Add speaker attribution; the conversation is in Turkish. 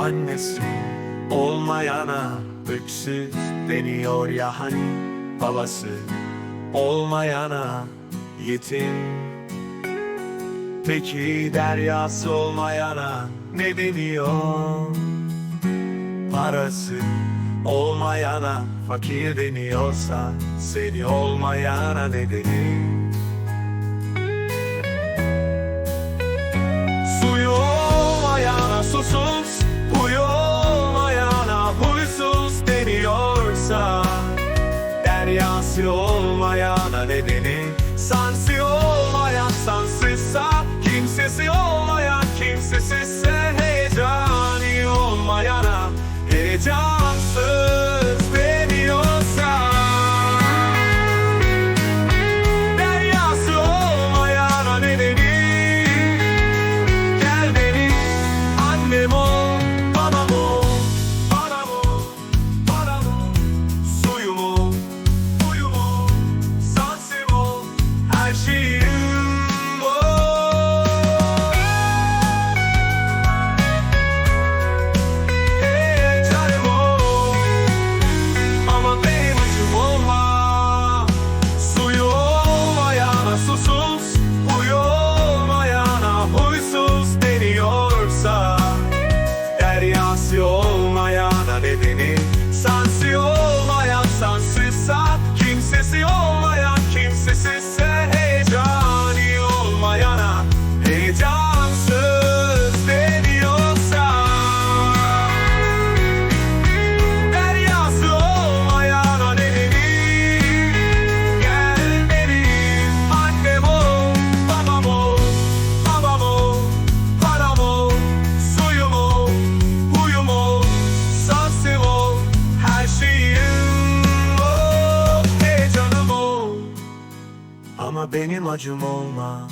Speaker 1: annesi Olmayana öksüz deniyor ya hani babası Olmayana yetim Peki deryası olmayana ne deniyor? Parası olmayana fakir deniyorsa Seni olmayana ne denir? olsa Deryası olmayana nedeni Sansı olmayan sansızsa Kimsesi olmayan kimsesizse Heyecanı olmayana Heyecan ama benim acım olma